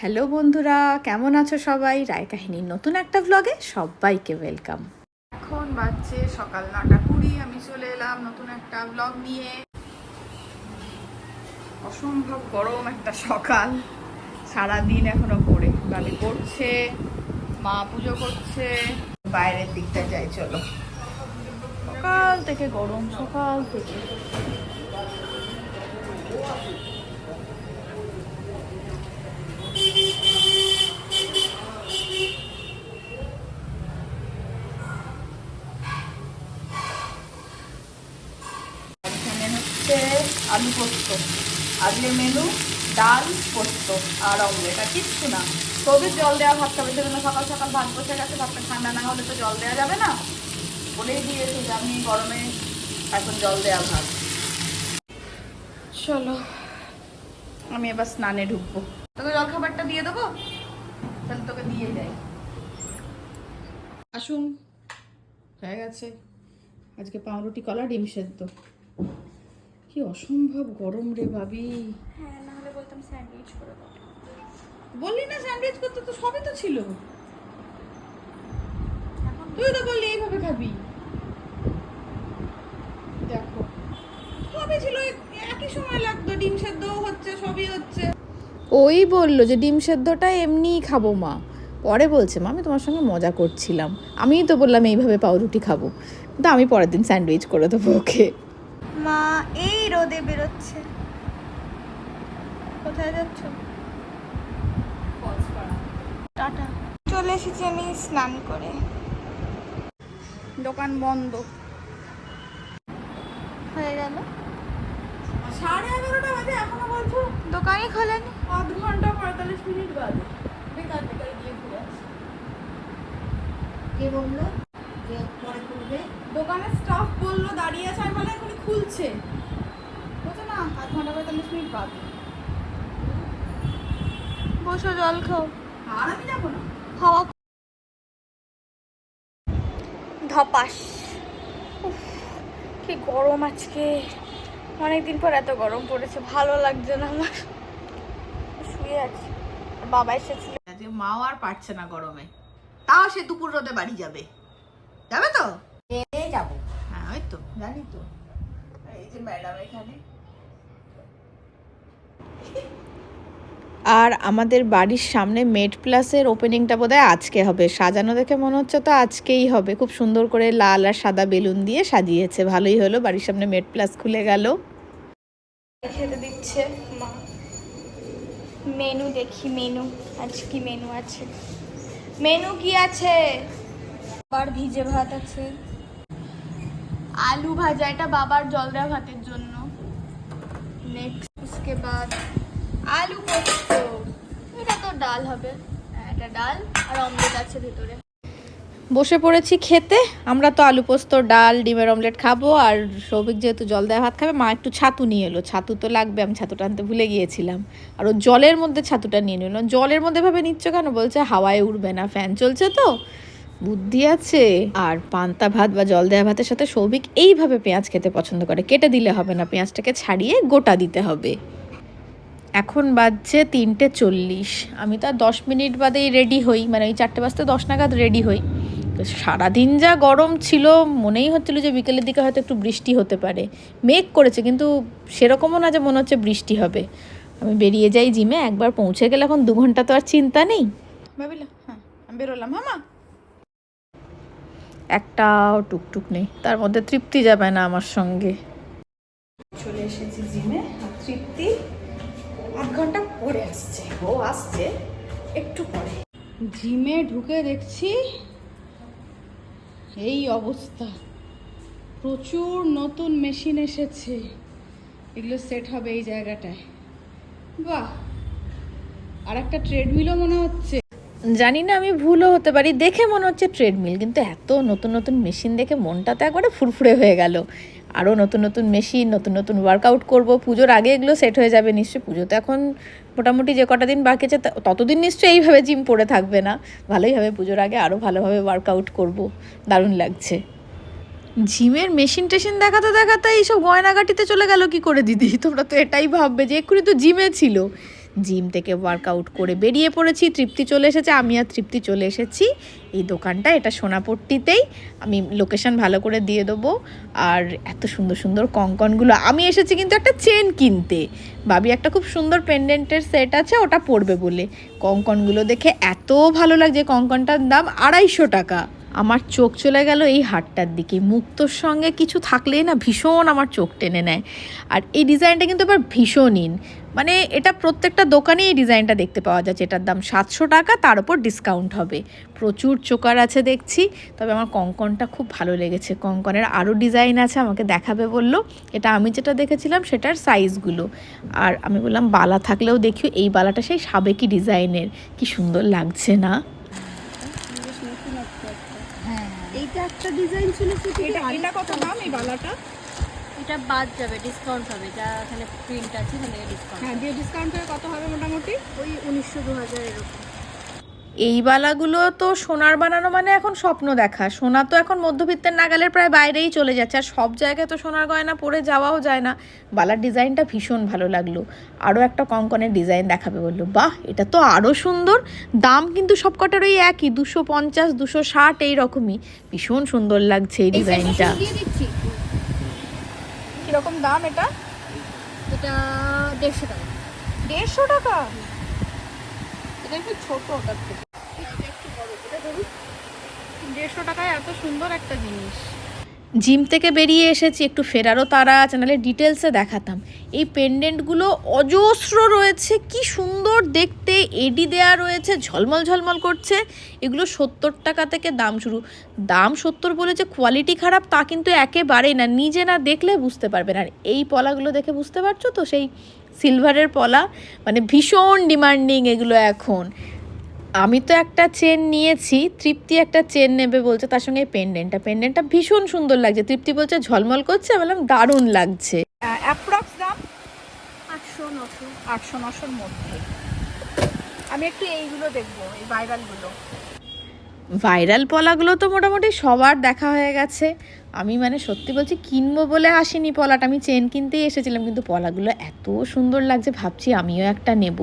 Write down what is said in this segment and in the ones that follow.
Hello বন্ধুরা, কেমন আছো সবাই? রায় কাহিনীর নতুন একটা ব্লগে সবাইকে ওয়েলকাম এখন বাজছে সকাল নটা কুড়ি, আমি চলে এলাম নতুন একটা ব্লগ নিয়ে। অসম্ভব গরম একটা সকাল। সারাদিন এখনও পড়ে বাবি পড়ছে, মা পুজো করছে। বাইরের দিকটা যাই, চলো। সকাল থেকে গরম, সকাল থেকে এখানে আলু পোস্ত আজকে মেনু ডাল, পোস্ত আর অমলেট, আর কিচ্ছু না। তবে জল দেওয়া ভাত খাবে, সেজন্য সকাল সকাল ভাত বসে গেছে, ভাতটা ঠান্ডা না হলে তো জল দেওয়া যাবে না। বলেই দিয়েছে যে আমি গরমে এখন জল দেওয়া ভাত। চলো, আমি এবার স্নানে ঢুকবো। তোকে জল খাবারটা দিয়ে দেবো? তাহলে তোকে দিয়ে। যাই আসুন হয়ে গেছে। আজকে পাউরুটি কলা ডিম সেদ্ধ। কি অসম্ভব গরম রে ভাবি। হ্যাঁ বলতাম স্যান্ডউইচ করে দাও। বললি না স্যান্ডউইচ করতে তো সবই তো ছিল। তুই তো বললি এইভাবে খাবি। দেখো সবই ছিল একই সময় লাগতো। ডিম সেদ্ধ হচ্ছে সবই হচ্ছে। ওই বলল যে ডিম সেদ্ধটা এমনিই খাব মা। পরে বলছে, মা, আমি তোমার সঙ্গে মজা করছিলাম। আমিই তো বললাম এইভাবে পাউরুটি খাব। তো আমি পরের দিন স্যান্ডউইচ করে দেবো ওকে। মা, এই রোদে বেরোচ্ছে। কোথায় যাচ্ছ? টাটা। চলে এসেছি আমি স্নান করে। দোকান বন্ধ। হয়ে গেল? সাড়ে এগারোটা বাজে এখনও বলছো? দোকানই খোলেনি। আধ ঘণ্টা পঁয়তাল্লিশ মিনিট বাজে। বেকার বেকার গিয়ে ঘুরে আসি। কে বলল যে পরে করবে দোকানের স্টাফ বলল দাঁড়িয়ে আছে আমি বলে এখনই খুলছে। বলছে না আধ ঘণ্টা পঁয়তাল্লিশ মিনিট বাজে বসো জল খাও। আর আমি যাব না। হাওয়া ধপাস। উফ, কি গরম আজকে। অনেকদিন পর এত গরম পড়েছে ভালো লাগছে না আমার। শুয়ে আছি। বাবা এসেছিল। যে মাও আর পারছে না গরমে। তাও সে দুপুর রোদে বাড়ি যাবে। যাবে তো? এ যাব। হ্যাঁ ওই তো জানি তো। এই যে ম্যাডাম এখানে। আর আমাদের বাড়ির সামনে মেড প্লাসের ওপেনিংটা বোধহয় আজকে হবে সাজানো দেখে মনে হচ্ছে তো আজকেই হবে খুব সুন্দর করে লাল আর সাদা বেলুন দিয়ে সাজিয়েছে ভালোই হলো বাড়ির সামনে মেড প্লাস খুলে গেল খেতে দিচ্ছে মা মেনু দেখি মেনু আজ কি মেনু আছে মেনু কি আছে আবার ভিজে ভাত আছে আলু ভাজা এটা বাবার জল দেওয়া ভাতের জন্য নেক্সট उसके बाद আলু পোস্ত এটা তো ডাল হবে এটা ডাল আর অমলেট আছে ভিতরে। বসে পড়েছি খেতে। আমরা তো আলু পোস্ত, ডাল, ডিমের অমলেট খাব আর সৌভিক যেহেতু জল দেওয়া ভাত খাবে, মা একটু ছাতু নিয়ে এলো। ছাতু তো লাগবে, আমি ছাতুটা আনতে ভুলে গিয়েছিলাম। আর ও জলের মধ্যে ছাতুটা নিয়ে নিল। জলের মধ্যে ভাবে নিচ্ছ কেন? বলছে হাওয়ায় উঠবে না, ফ্যান চলছে তো। বুদ্ধি আছে। আর পান্তা ভাত বা জল দেওয়া ভাতের সাথে সৌভিক এইভাবে পেঁয়াজ খেতে পছন্দ করে। কেটে দিলে হবে না, পেঁয়াজটাকে ছাড়িয়ে গোটা দিতে হবে। এখন বাজছে তিনটে চল্লিশ। আমি তো আর দশ মিনিট বাদেই রেডি হই মানে ওই চারটে বাজতে দশ নাগাদ রেডি হই। তো সারাদিন যা গরম ছিল মনেই হচ্ছিল যে বিকেলের দিকে হয়তো একটু বৃষ্টি হতে পারে। মেঘ করেছে কিন্তু সেরকমও না যে মনে হচ্ছে বৃষ্টি হবে। আমি বেরিয়ে যাই জিমে একবার পৌঁছে গেলে এখন দু ঘণ্টা তো আর চিন্তা নেই। ভাবিলা? হ্যাঁ আমি বেরোলাম। হ্যাঁ মা একটাও টুকটুক নেই তার মধ্যে তৃপ্তি যাবে না আমার সঙ্গে। চলে এসেছি জিমে তৃপ্তি আধ ঘণ্টা পরে আসছে। ও আসছে একটু পরে। জিমে ঢুকে দেখছি এই অবস্থা। প্রচুর নতুন মেশিন এসেছে। এগুলো সেট হবে এই জায়গাটায়। বাহ! আর একটা ট্রেডমিলও মনে হচ্ছে। জানি না আমি ভুলও হতে পারি। দেখে মনে হচ্ছে ট্রেডমিল কিন্তু এত নতুন নতুন মেশিন দেখে মনটা তো একবারে ফুরফুরে হয়ে গেল। আরও নতুন নতুন মেশিন নতুন নতুন ওয়ার্কআউট করব। পুজোর আগে এগুলো সেট হয়ে যাবে নিশ্চয়ই। পুজো তো এখন মোটামুটি যে কটা দিন বাকি আছে ততদিন নিশ্চয়ই এইভাবে জিম পড়ে থাকবে না। ভালোই হবে পুজোর আগে আরও ভালোভাবে ওয়ার্কআউট করব। দারুণ লাগছে। জিমের মেশিন টেশিন দেখাতে দেখাতে এইসব গয়নাগাটিতে চলে গেল কি করে দিদি? তোমরা তো এটাই ভাববে যে এক্ষুনি তো জিমে ছিল। জিম থেকে ওয়ার্কআউট করে বেরিয়ে পড়েছি, তৃপ্তি চলে এসেছে, আমি আর তৃপ্তি চলে এসেছি। এই দোকানটা, এটা সোনাপট্টিতেই। আমি লোকেশন ভালো করে দিয়ে দেবো। আর এত সুন্দর সুন্দর কঙ্কনগুলো, আমি এসেছি কিন্তু একটা চেন কিনতে। ভাবি, একটা খুব সুন্দর পেন্ডেন্টের সেট আছে, ওটা পড়বে বলে। কঙ্কনগুলো দেখে এত ভালো লাগছে, কঙ্কনটার দাম আড়াইশো টাকা। আমার চোখ চলে গেল এই হাটটার দিকে। মুক্তোর সঙ্গে কিছু থাকলেই না ভীষণ আমার চোখ টেনে নেয়। আর এই ডিজাইনটা কিন্তু এবার ভীষণ ইন মানে এটা প্রত্যেকটা দোকানে এই ডিজাইনটা দেখতে পাওয়া যাচ্ছে। এটার দাম সাতশো টাকা তার উপর ডিসকাউন্ট হবে। প্রচুর চোকার আছে দেখছি তবে আমার কঙ্কনটা খুব ভালো লেগেছে। কঙ্কনের আরও ডিজাইন আছে আমাকে দেখাবে বলল। এটা আমি যেটা দেখেছিলাম সেটার সাইজগুলো আর আমি বললাম বালা থাকলেও দেখি এই বালাটা সেই সাবেকি ডিজাইনের। কি সুন্দর লাগছে না? হ্যাঁ এইটা একটা ডিজাইন ছিল এটা এটা কত দাম এই বালাটা? এটা বাদ যাবে ডিসকাউন্ট হবে। যা এখানে প্রিন্ট আছে এখানে ডিসকাউন্ট হ্যাঁ দিয়ে ডিসকাউন্ট করে কত হবে মোটামুটি? ওই উনিশশো দু হাজার এরকম এই বালাগুলো তো সোনার বানানো মানে এখন স্বপ্ন দেখা। সোনা তো এখন মধ্যবিত্তের নাগালের প্রায় বাইরেই চলে যাচ্ছে। আর সব জায়গায় তো সোনার গয়না পরে যাওয়াও যায় না। বালার ডিজাইনটা ভীষণ ভালো লাগল। আরও একটা কঙ্কনের ডিজাইন দেখাবে বলল বাহ এটা তো আরও সুন্দর। দাম কিন্তু সবকটার ওই একই দুশো পঞ্চাশ দুশো ষাট এই রকমই ভীষণ সুন্দর লাগছে এই ডিজাইনটা। কীরকম দাম এটা? এটা দেড়শো টাকা। দেড়শো টাকা? এটা একটু ছোটো ওটার থেকে দেড়শো টাকায় এত সুন্দর একটা জিনিস। জিম থেকে বেরিয়ে এসেছি, একটু ফেরারও তারা নাহলে ডিটেলসে দেখাতাম। এই পেন্ডেন্টগুলো অজস্র রয়েছে, কি সুন্দর দেখতে, এডি দেয়া রয়েছে, ঝলমল ঝলমল করছে, এগুলো সত্তর টাকা থেকে দাম শুরু। দাম সত্তর বলে যে কোয়ালিটি খারাপ, তা কিন্তু একেবারেই না, নিজে না দেখলে বুঝতে পারবেন আর এই পলাগুলো দেখে বুঝতে পারছ তো, সেই সিলভারের পলা মানে ভীষণ ডিমান্ডিং এগুলো এখন। আমি তো একটা চেন নিয়েছি তৃপ্তি একটা চেন নেবে বলছে তার সঙ্গে পেন্ডেন্টটা পেন্ডেন্টটা ভীষণ সুন্দর লাগছে। তৃপ্তি বলছে ঝলমল করছে আমি বললাম দারুণ লাগছে। অ্যাপ্রক্স দাম? আটশো নশো। আটশো নশোর মধ্যে। আমি একটু এইগুলো দেখব এই ভাইরালগুলো ভাইরাল পলাগুলো তো মোটামুটি সবার দেখা হয়ে গেছে। আমি মানে সত্যি বলছি, কিনবো বলে আসিনি পলাটা। আমি চেন কিনতেই এসেছিলাম, কিন্তু পলাগুলো এত সুন্দর লাগছে, ভাবছি আমিও একটা নেব।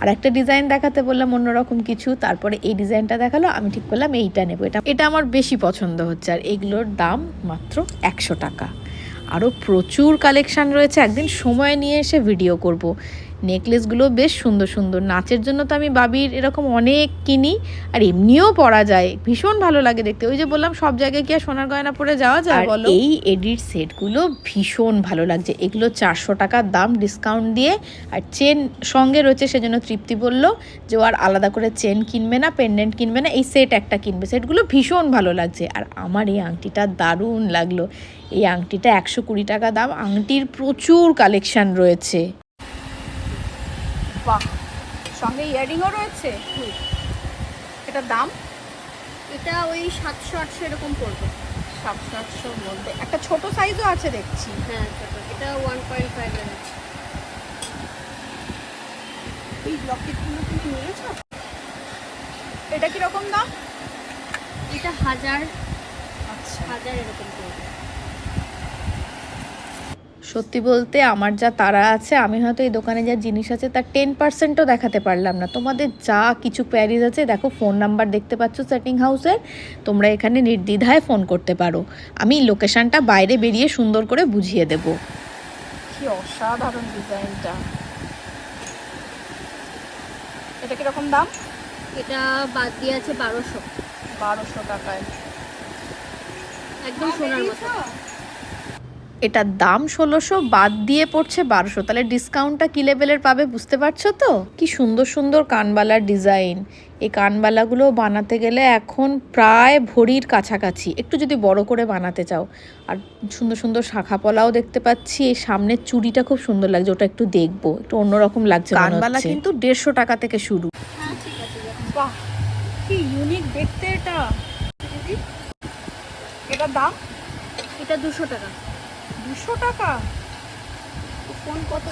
আর একটা ডিজাইন দেখাতে বললাম অন্যরকম কিছু, তারপরে এই ডিজাইনটা দেখাল, আমি ঠিক করলাম এইটা নেব। এটা এটা আমার বেশি পছন্দ হচ্ছে, আর এগুলোর দাম মাত্র একশো টাকা। আরও প্রচুর কালেকশান রয়েছে, একদিন সময় নিয়ে এসে ভিডিও করব। নেকলেসগুলো বেশ সুন্দর সুন্দর। নাচের জন্য তো আমি বাবির এরকম অনেক কিনি আর এমনিও পরা যায়। ভীষণ ভালো লাগে দেখতে। ওই যে বললাম সব জায়গায় কি আর সোনার গয়না পরে যাওয়া যায় বলো? এই এডির সেটগুলো ভীষণ ভালো লাগছে। এগুলো চারশো টাকার দাম ডিসকাউন্ট দিয়ে আর চেন সঙ্গে রয়েছে সেজন্য তৃপ্তি বলল যে ও আর আলাদা করে চেন কিনবে না পেন্ডেন্ট কিনবে না এই সেট একটা কিনবে। সেটগুলো ভীষণ ভালো লাগছে। আর আমার এই আংটিটা দারুণ লাগল। এই আংটিটা একশো কুড়ি টাকা দাম। আংটির প্রচুর কালেকশন রয়েছে। বাহ সঙ্গে ইয়ারিংও রয়েছে? এটার দাম? এটা ওই সাতশো আটশো এরকম পড়বে। সাতশো আটশোর মধ্যে একটা ছোট সাইজও আছে দেখছি। হ্যাঁ ছোটো। এটা ওয়ান পয়েন্ট ফাইভ এই লকেটগুলো তুমি নিয়েছো? এটা কীরকম দাম? এটা হাজার আচ্ছা। হাজার এরকম পড়বে। সত্যি বলতে আমার যা তারা আছে আমি হয়তো এই দোকানে যা জিনিস আছে তার টেন পার্সেন্টও দেখাতে পারলাম না। তোমাদের যা কিছু প্যারিস আছে দেখো ফোন নাম্বার দেখতে পাচ্ছ সেটিং হাউসের তোমরা এখানে নির্দ্বিধায় ফোন করতে পারো। আমি লোকেশনটা বাইরে বেরিয়ে সুন্দর করে বুঝিয়ে দেবো। কি অসাধারণ ডিজাইনটা। এটা কীরকম দাম? এটা বাদ দিয়ে আছে বারোশো। বারোশো টাকায়। একদম সোনার মতো। এটার দাম ষোলোশো বাদ দিয়ে পড়ছে বারোশো। তাহলে ডিসকাউন্টটা কী লেভেলের পাবে বুঝতে পারছ তো? কি সুন্দর সুন্দর কানবালার ডিজাইন এই কানবালাগুলো বানাতে গেলে এখন প্রায় ভরির কাছাকাছি। একটু যদি বড় করে বানাতে চাও। আর সুন্দর সুন্দর শাখা পলাও দেখতে পাচ্ছি। এই সামনের চুড়িটা খুব সুন্দর লাগছে। ওটা একটু দেখব। একটু অন্যরকম লাগছে কানবালা কিন্তু দেড়শো টাকা থেকে শুরু। হ্যাঁ ঠিক আছে বাহ কি ইউনিক দেখতে এটা। এটার দাম? এটা দুশো টাকা। দুশো টাকা? কোন কত?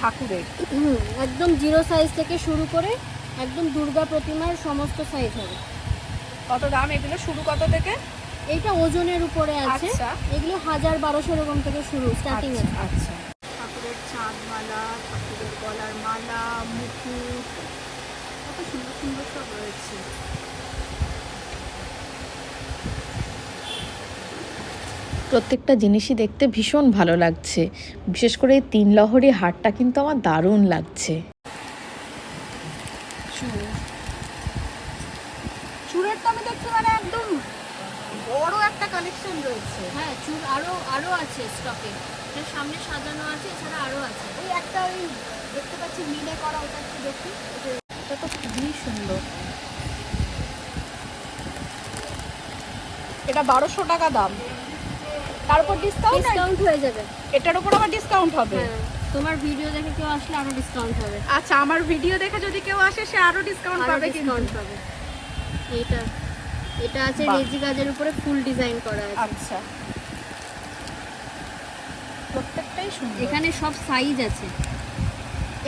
ঠাকুরের। হুম একদম জিরো সাইজ থেকে শুরু করে একদম দুর্গা প্রতিমার সমস্ত সাইজ হবে। কত দাম এগুলো শুরু কত থেকে? এইটা ওজনের উপরে আছে। আচ্ছা। এগুলো হাজার বারোশো এরকম থেকে শুরু স্টার্টিং আছে আচ্ছা। ঠাকুরের চাঁদমালা ঠাকুরের গলার মালা মুকুট কত সুন্দর সুন্দর সব রয়েছে। প্রত্যেকটা জিনিসই দেখতে ভীষণ ভালো লাগছে। বিশেষ করে এই তিন লহরি হারটা কিন্তু আমার দারুণ লাগছে। চুড়ের তো আমি দেখছি মানে একদম বড় একটা কালেকশন রয়েছে। হ্যাঁ চুল আরও আরও আছে স্টকে এর সামনে সাজানো আছে এছাড়া আরও আছে। ওই একটা ওই দেখতে পাচ্ছি মিলে করা ওটা একটু দেখি। এটা তো খুবই সুন্দর। এটা বারোশো টাকা দাম। তারপর ডিসকাউন্ট ডিসকাউন্ট হয়ে যাবে। এটার উপর আবার ডিসকাউন্ট হবে? হ্যাঁ। তোমার ভিডিও দেখে কেউ আসলে আরও ডিসকাউন্ট হবে। আচ্ছা আমার ভিডিও দেখে যদি কেউ আসে সে আরও ডিসকাউন্ট পাবে ডিসকাউন্ট পাবে। এটা এটা আছে। রেজি গাজের উপরে ফুল ডিজাইন করা আছে। আচ্ছা। প্রত্যেকটাই সুন্দর। এখানে সব সাইজ আছে।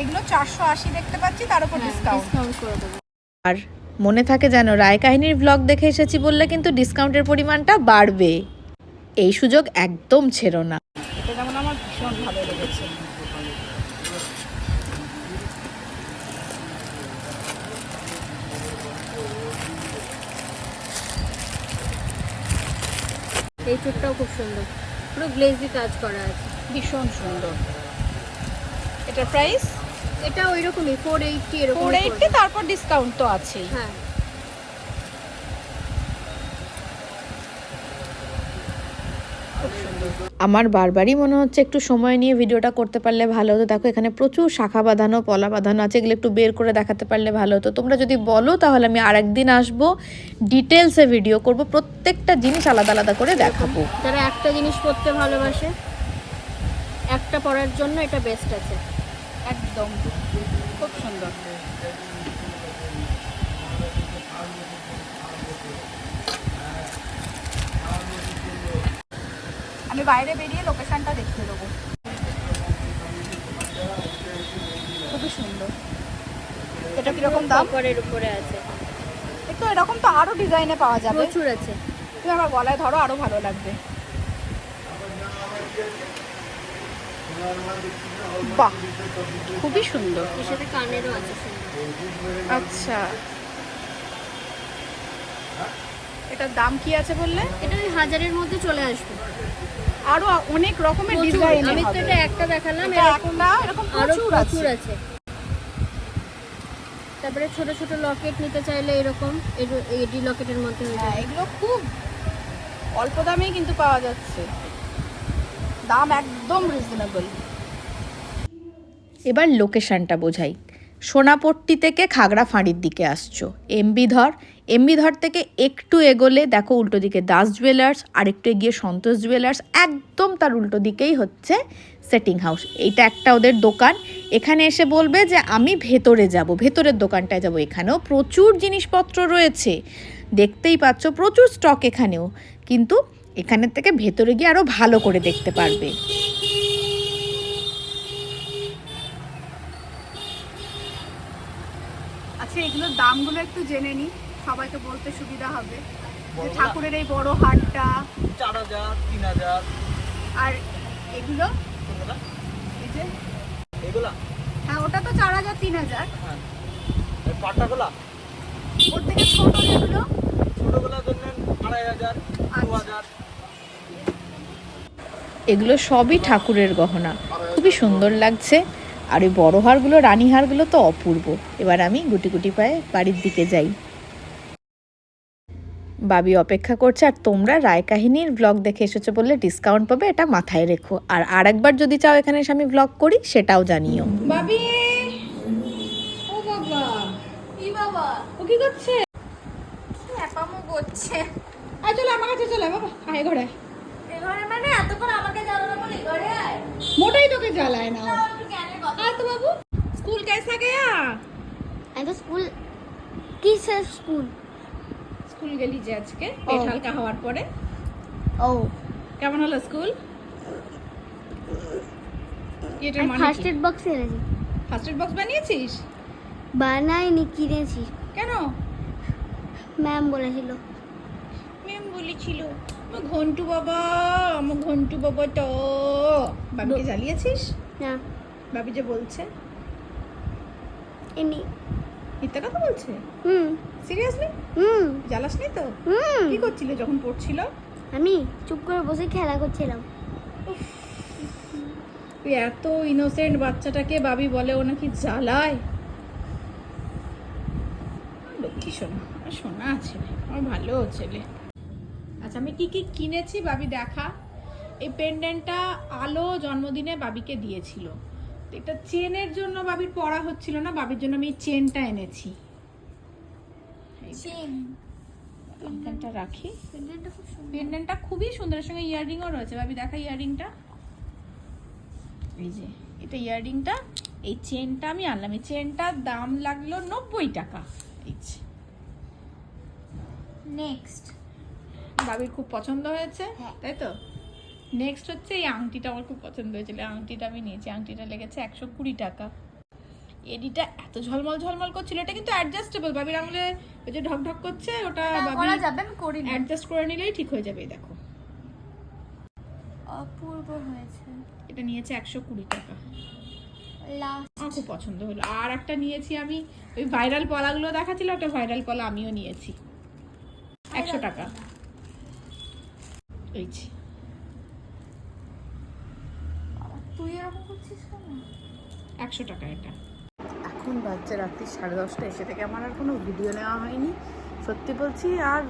এগুলো চারশো আশি দেখতে পাচ্ছি তার উপর ডিসকাউন্ট ডিসকাউন্ট করে দেবো। আর মনে থাকে যেন রায় কাহিনীর ব্লগ দেখে এসেছি বললে কিন্তু ডিসকাউন্টের পরিমাণটা বাড়বে। এই সুযোগ একদম ছেড়ো না। এটা যেমন আমার ভীষণ ভালো লেগেছে। এই চুটটাও খুব সুন্দর। পুরো গ্লেজি কাজ করা আছে। ভীষণ সুন্দর। এটা প্রাইস এটা ওই রকমই ফোর এইটটি এরকম ফোর এইটটি তারপর ডিসকাউন্ট তো আছেই। হ্যাঁ। আমার বারবারই মনে হচ্ছে একটু সময় নিয়ে ভিডিওটা করতে পারলে ভালো হতো। দেখো, এখানে প্রচুর শাখা বাঁধানো, পলা বাঁধানো আছে, এগুলো একটু বের করে দেখাতে পারলে ভালো হতো। তোমরা যদি বলো, তাহলে আমি আরেকদিন আসব ডিটেলসে ভিডিও করব, প্রত্যেকটা জিনিস আলাদা আলাদা করে দেখাবো। যারা একটা জিনিস পরতে ভালোবাসে, একটা পরার জন্য এটা বেস্ট আছে। একদম। খুব সুন্দর। আমি বাইরে বেরিয়ে লোকেশনটা দেখিয়ে দেবো। খুবই সুন্দর। এটা কীরকম দাম? কপারের উপরে আছে। একটু এরকম তো আরও ডিজাইনে পাওয়া যাবে। প্রচুর আছে। তুমি আমার গলায় ধরো আরও ভালো লাগবে। বাহ! খুবই সুন্দর। এর সাথে কানেরও আছে আচ্ছা। এটার দাম কি আছে বললে? এটা ওই হাজারের মধ্যে চলে আসবে। আরও অনেক রকমের ডিজাইন আমি তো এটা একটা দেখালাম এরকম এরকম প্রচুর প্রচুর আছে। তারপরে ছোট ছোট লকেট নিতে চাইলে এরকম এডি লকেটের মধ্যে হয়ে হ্যাঁ যাবে। এগুলো খুব অল্প দামেই কিন্তু পাওয়া যাচ্ছে। দাম একদম রিজনেবল এবার লোকেশনটা বোঝাই। সোনাপট্টি থেকে খাগড়া ফাঁড়ির দিকে আসছো। এমবি ধর এমবি ধর থেকে একটু এগোলে, দেখো উল্টো দিকে দাস জুয়েলার্স আর একটু এগিয়ে সন্তোষ জুয়েলার্স একদম তার উল্টো দিকেই হচ্ছে সেটিং হাউস এইটা একটা ওদের দোকান। এখানে এসে বলবে যে, আমি ভেতরে যাব, ভেতরের দোকানটায় যাব এখানেও। প্রচুর জিনিসপত্র রয়েছে। দেখতেই পাচ্ছ, প্রচুর স্টক এখানেও। কিন্তু এখানের থেকে ভেতরে গিয়ে আরও ভালো করে দেখতে পারবে। আচ্ছা এগুলোর দামগুলো একটু জেনে নিই। সবাইকে বলতে সুবিধা হবে। যে ঠাকুরের এই বড় হাটটা। চার হাজার তিন হাজার। আর এগুলো? এই যে? এগুলা? হ্যাঁ ওটা তো চার হাজার তিন হাজার। হ্যাঁ। পাট্টাগুলা? ওর থেকে ছোট যেগুলো ছোটগুলা ধরলেন আড়াই হাজার দু হাজার। এগুলো সবই ঠাকুরের গহনা। খুবই সুন্দর লাগছে। আর ওই বড় হারগুলো রানী হারগুলো তো অপূর্ব। এবার আমি গুটি গুটি পায়ে বাড়ির দিকে যাই। বাবি অপেক্ষা করছে আর তোমরা রায় কাহিনীর ব্লগ দেখে এসেছ বললে ডিসকাউন্ট পাবে এটা মাথায় রেখো। আর আর একবার যদি চাও এখানে এসে আমি ব্লগ করি সেটাও জানিও। কি করছে? স্কুল গেলি যে আজকে? পেট হালকা হওয়ার পরে? ও। কেমন হলো স্কুল? এটার মানে ফার্স্ট এড বক্স এনেছি। ফার্স্ট এড বক্স বানিয়েছিস? বানাইনি কিনেছি। কেন? ম্যাম বলেছিল। ম্যাম বলেছিল আমার ঘন্টু বাবা আমার ঘন্টু বাবা তো বাবিকে জ্বালিয়েছিস? না। ভাবি যে বলছে। এমনি মিথ্যা কথা বলছে? হুম। সিরিয়াসলি হুম। জ্বালাস নি তো? হুম। কি করছিলে যখন পড়ছিল? আমি চুপ করে বসে খেলা করছিলাম। তুই এত ইনোসেন্ট বাচ্চাটাকে বাবি বলে ও নাকি জ্বালায়? লক্ষ্মী সোনা আমার সোনা ছেলে আমার ভালো ছেলে। আচ্ছা আমি কি কি কিনেছি বাবি দেখা? এই পেন্ডেন্টটা আলো জন্মদিনে বাবিকে দিয়েছিল। এটা চেনের জন্য বাবির পড়া হচ্ছিল না বাবির জন্য আমি এই চেনটা এনেছি। পেন্ডেন্টটা রাখি। পেন্ডেন্টটা খুবই সুন্দর সঙ্গে ইয়াররিংও রয়েছে। ভাবি দেখা ইয়াররিংটা। এই যে এটা ইয়াররিংটা। এই চেনটা আমি আনলাম। এই চেনটার দাম লাগল নব্বই টাকা। এই যে। নেক্সট। বাবির খুব পছন্দ হয়েছে হ্যাঁ। তাই তো? নেক্সট হচ্ছে এই আংটিটা আমার খুব পছন্দ হয়েছিল। আংটিটা আমি নিয়েছি। আংটিটা লেগেছে একশো কুড়ি টাকা। এডিটা এত ঝলমল ঝলমল করছিল। এটা কিন্তু অ্যাডজাস্টেবল বাবির আঙুলে ওই যে ঢক ঢক করছে ওটা করা যাবে আমি করি অ্যাডজাস্ট করে নিলেই ঠিক হয়ে যাবে দেখো। অপূর্ব হয়েছে। এটা নিয়েছে একশো কুড়ি টাকা। আমার খুব পছন্দ হলো। আর একটা নিয়েছি আমি ওই ভাইরাল পলাগুলো দেখাচ্ছিল একটা ভাইরাল পলা আমিও নিয়েছি। একশো টাকা। এই যে। তুই এরকম করছিস কেন? একশো টাকা এটা। এখন বাজছে রাত্রি সাড়ে দশটা এসে থেকে আমার আর কোনো ভিডিও নেওয়া হয়নি। সত্যি বলছি আর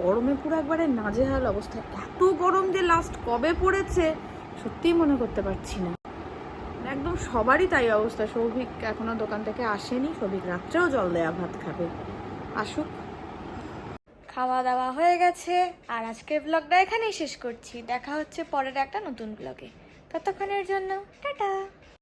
গরমে পুরো একবারে নাজেহাল অবস্থা। এত গরম যে লাস্ট কবে পড়েছে সত্যিই মনে করতে পারছি না। একদম সবারই তাই অবস্থা। সৌভিক এখনও দোকান থেকে আসেনি। সৌভিক রাত্রেও জল দেয়া ভাত খাবে। আসুক। খাওয়া দাওয়া হয়ে গেছে। আর আজকের ব্লগটা এখানেই শেষ করছি। দেখা হচ্ছে পরের একটা নতুন ব্লগে ততক্ষণের জন্য টাটা